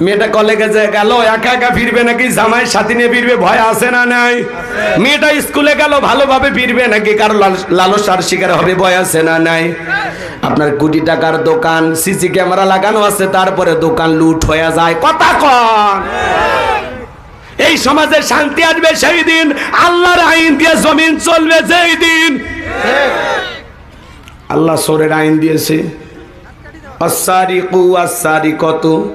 মেয়েটা কলেজে যে গেল, একা একা ফিরবে নাকি? জামাই সাথী নিয়ে ফিরবে, ভয় আছে না নাই? মেয়েটা স্কুলে গেল, ভালোভাবে ফিরবে নাকি? কারও লাল- লালসার শিকার হবে, ভয় আছে না নাই? আপনার কোটি টাকার দোকান, সিসি ক্যামেরা লাগানো আছে, তারপরে দোকান লুট হয়ে যায়। কথা কন। এই সমাজে শান্তি আসবে সেই দিন, আল্লাহর আইন দিয়ে জমিন চলবে সেই দিন। আল্লাহ সোরের আইন দিয়েছে। আসারিকু আসারিকতু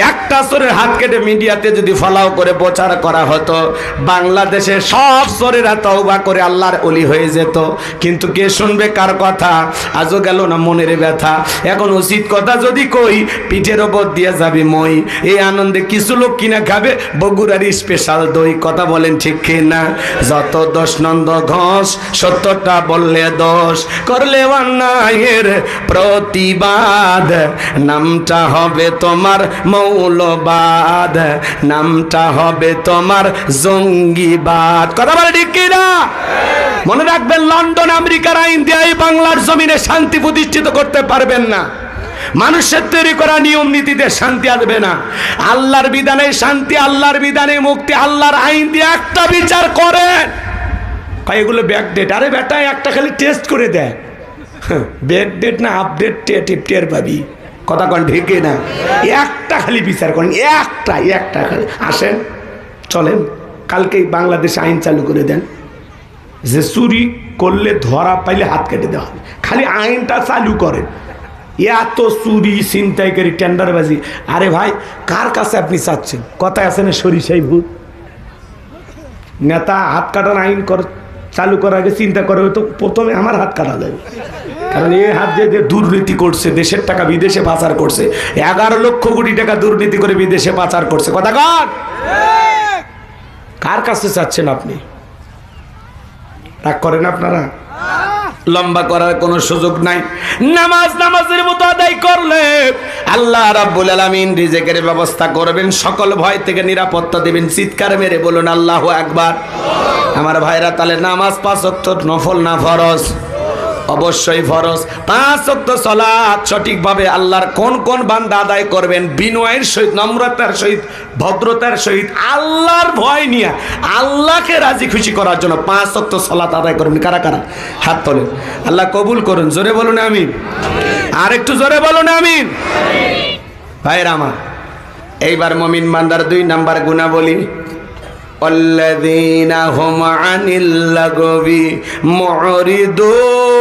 একটা চোরের হাত কেটে মিডিয়াতে যদি ফলাও করে প্রচার করা হতো, বাংলাদেশে সব চোরেরা তওবা করে আল্লাহর অলি হয়ে যেত। কিন্তু কে শুনবে কার কথা? আজও গেল না মনের ব্যথা। এখন উচিত কথা যদি কই, পিঠের ওপর দিয়ে যাবে মই। এই আনন্দে কিছু লোক কিনা খাবে, বগুড়ার স্পেশাল দই। কথা বলেন ঠিক কি না যত দশ নন্দ ঘোষ, সত্যটা বললে দোষ। করলে অন্যায়ের প্রতিবাদ। নামটা হবে তোমার মৌলবাদ নামটা হবে তোমার জঙ্গিবাদ। কথা বলে ঠিক কি না মনে রাখবেন, লন্ডন আমেরিকার আইন দিয়ে এই বাংলার জমিনে শান্তি প্রতিষ্ঠিত করতে পারবেন না। মানুষের তৈরি করা নিয়ম নীতিতে শান্তি আসবে না। আল্লাহর বিধানে শান্তি, আল্লাহর বিধানে মুক্তি, আল্লাহর আইন দিয়ে একটা বিচার করেন। এগুলো ব্যাক ডেট আরে বেটা, একটা খালি টেস্ট করে দেয় ব্যাক ডেট না আপডেট টের পাবি। কথা কন, ঢেকে না। একটা খালি বিচার করেন, একটা একটা খালি। আসেন, চলেন। কালকেই বাংলাদেশে আইন চালু করে দেন। যে চুরি করলে ধরা পাইলে হাত কেটে দেওয়া হবে। খালি আইনটা চালু করেন। এত চুরি ছিনতাইকারী টেন্ডারবাজি। আরে ভাই, কার কাছে আপনি চাচ্ছেন? কথায় আছে না সরিষাই ভূত? নেতা হাত কাটার আইন কর চালু করার আগে চিন্তা করে তো প্রথমে আমার হাত কাটা যাবে। কারণ এই হাত যে দুর্নীতি করছে, দেশের টাকা বিদেশে পাচার করছে, এগারো লক্ষ কোটি টাকা দুর্নীতি করে বিদেশে পাচার করছে। কথা কার কার কাছে চাচ্ছেন আপনি? রাগ করেন আপনারা? লম্বা করার কোনো সুযোগ নাই। নামাজ নামাজের মতো আদায় করলে আল্লাহ রাব্বুল আলামিন রিজেকের ব্যবস্থা করবেন, সকল ভয় থেকে নিরাপত্তা দেবেন। চিৎকার মেরে বলুন, আল্লাহু আকবার। আমার ভাইরা, তাহলে নামাজ পাঁচ ওয়াক্ত নফল না ফরজ? অবশ্যই ফরজ পাঁচ ওয়াক্ত সালাত সঠিকভাবে আল্লাহর কোন কোন বান্দা আদায় করবেন বিনয়ের সহিত নম্রতার সহিত ভদ্রতার সহিত আল্লাহর ভয় নিয়ে আল্লাহকে রাজি খুশি করার জন্য পাঁচ ওয়াক্ত সালাত আদায় করবেন কারা কারা হাত তোলেন আল্লাহ কবুল করুন জোরে বলুন আমিন আর একটু জোরে বলুন আমিন ভাইরা আমার এইবার মমিন বান্দার দুই নাম্বার গুণা বলি الذين هم عن اللغو معرضون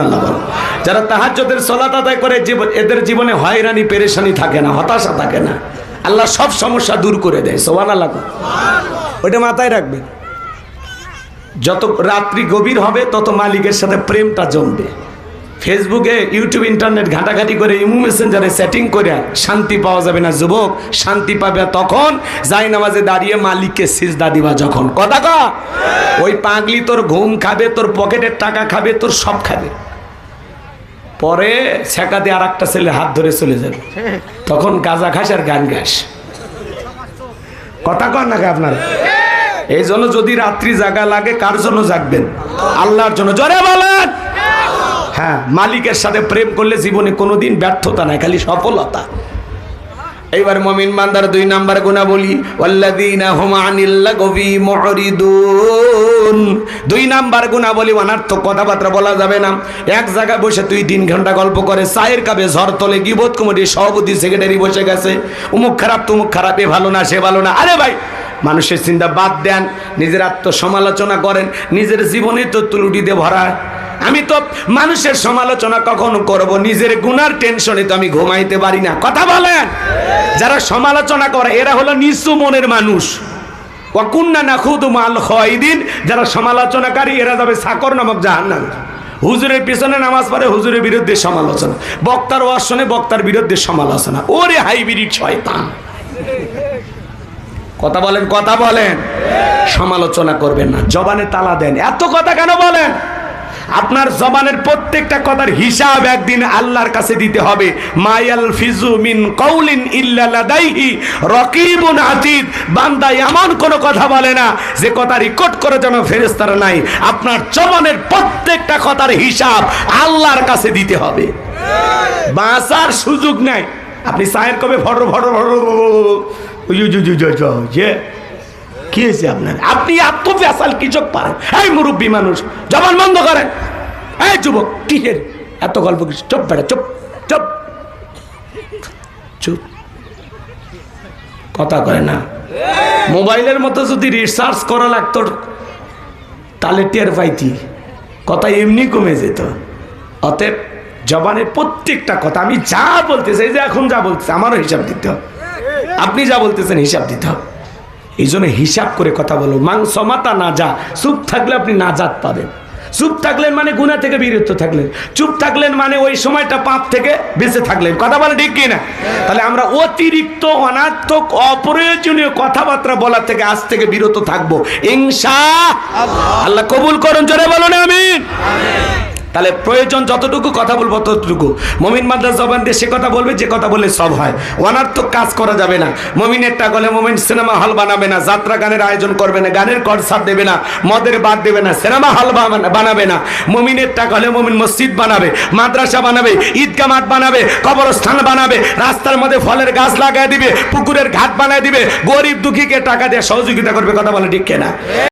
আল্লাহ সলাত আদায় করে এদের জীবনে হয়রানি, পেরেশানি থাকে না, হতাশা থাকে না। আল্লাহ সব সমস্যা দূর করে দেয় সোবান আল্লাহ ওইটা মাথায় রাখবেন। যত রাত্রি গভীর হবে, তত মালিকের সাথে প্রেমটা জমবে। ফেসবুকে, ইউটিউব, ইন্টারনেট ঘাটাঘাটি করে ইমু মেসেঞ্জারে সেটিং করে শান্তি পাওয়া যাবে না যুবক। শান্তি পাবে তখন যাই নামাজে দাঁড়িয়ে মালিককে সিজদা দিবা যখন। কথা ক? ওই পাগলি তোর ঘুম খাবে, তোর পকেটের টাকা খাবে, তোর সব খাবে। পরে ছেঁকাতে আর একটা ছেলে হাত ধরে চলে যাবে। তখন গাজা খাস আর গান গাস। কথা কন নাকি আপনার? এই জন্য যদি রাত্রি জাগা লাগে, কার জন্য জাগবেন? আল্লাহর জন্য। জরে বলেন! হ্যাঁ মালিকের সাথে প্রেম করলে জীবনে কোনোদিন ব্যর্থতা নাই, খালি সফলতা। এইবার মমিন বান্দার দুই নাম্বার গুণা বলি দুই নাম্বার গুণা বলি অনার্থক কথাবার্তা বলা যাবে না। এক জায়গায় বসে তুই তিন ঘণ্টা গল্প করে, চায়ের কাপে ঝড় তোলে গিবোধ কমিটির সভাপতি, সেক্রেটারি বসে গেছে। উমুক খারাপ, তুমুক খারাপ, এ ভালো না, সে ভালো না। আরে ভাই, মানুষের চিন্তা বাদ দেন, নিজের আত্মসমালোচনা করেন, নিজের জীবনে তো তুলুটিতে ভরা। আমি তো মানুষের সমালোচনা কখন করব? নিজের গুনার টেনশনে তো আমি ঘুমাইতে পারি না। কথা বলেন। যারা সমালোচনা করে, এরা হলো নিচু মনের মানুষ। ওয়াকুন্না না খুদ মাল খয়দিন। যারা সমালোচনাকারী, এরা যাবে সাকর নামক জাহান্নামে। হুজুরের পিছনে নামাজ পড়ে হুজুরের বিরুদ্ধে সমালোচনা। বক্তার ওয়াজ শোনে বক্তার বিরুদ্ধে সমালোচনা। ওরে হাইব্রিড শয়তান। কথা বলেন কথা বলেন। সমালোচনা করবেন না। জবানে তালা দেন। এত কথা কেন বলেন? আপনার জবানের প্রত্যেকটা কথার হিসাব একদিন আল্লাহর কাছে দিতে হবে মায়াল ফিজু মিন কৌলিন ইল্লালাদাইহি রকিবুন আতিদ বান্দা এমন কোনো কথা বলে না যে কথা রেকর্ড করে যেন ফেরেস্তারা নাই আপনার জবানের প্রত্যেকটা কথার হিসাব আল্লাহর কাছে দিতে হবে বাঁচার সুযোগ নাই আপনি চায়ের কবে ভর ভর ভর যে কি হয়েছে আপনার? আপনি পারেন এই মুরব্বী মানুষ, জবান বন্ধ করেন। এই যুবক এত গল্প কিছু চুপ বেড়া চুপ চুপ। চুপ। কথা কয় না। মোবাইলের মতো যদি রিসার্চ করা লাগতো, তাহলে টের পাইতি। কথা এমনি কমে যেত। অতএব জবানের প্রত্যেকটা কথা, আমি যা বলতেছি যে এখন যা বলতেছে, আমারও হিসাব দিতে হবে। আপনি যা বলতেছেন হিসাব দিতে হবে। এই জন্য হিসাব করে কথা বলো। মাংস মাতা না যা, চুপ থাকলে আপনি নাজাত পাবেন। চুপ থাকলেন মানে গুণা থেকে বিরত থাকলেন। চুপ থাকলেন মানে ওই সময়টা পাপ থেকে বেঁচে থাকলেন। কথা বলে ঠিক কিনা? তাহলে আমরা অতিরিক্ত, অনার্থক, অপ্রয়োজনীয় কথাবার্তা বলার থেকে আজ থেকে বিরত থাকব। ইংসা আল্লাহ কবুল করুন, জোরে বলুন, আমিন। তাহলে প্রয়োজন যতটুকু কথা বলব ততটুকু। মমিন মাদ্রাস জবান দিয়ে সে কথা বলবে, যে কথা বললে সব হয়। অনার্থক কাজ করা যাবে না। মমিনের টাকা হলে মমিন সিনেমা হল বানাবে না, যাত্রা গানের আয়োজন করবে না, গানের কনসার্ট দেবে না, মদের বাদ দেবে না, সিনেমা হল বানাবে না। মমিনের টাকা হলে মমিন মসজিদ বানাবে, মাদ্রাসা বানাবে ঈদগা মাঠ বানাবে, কবরস্থান বানাবে, রাস্তার মধ্যে ফলের গাছ লাগায় দিবে, পুকুরের ঘাট বানায় দিবে, গরিব দুঃখীকে টাকা দিয়ে সহযোগিতা করবে, কথা বলে ঠিক কেনা?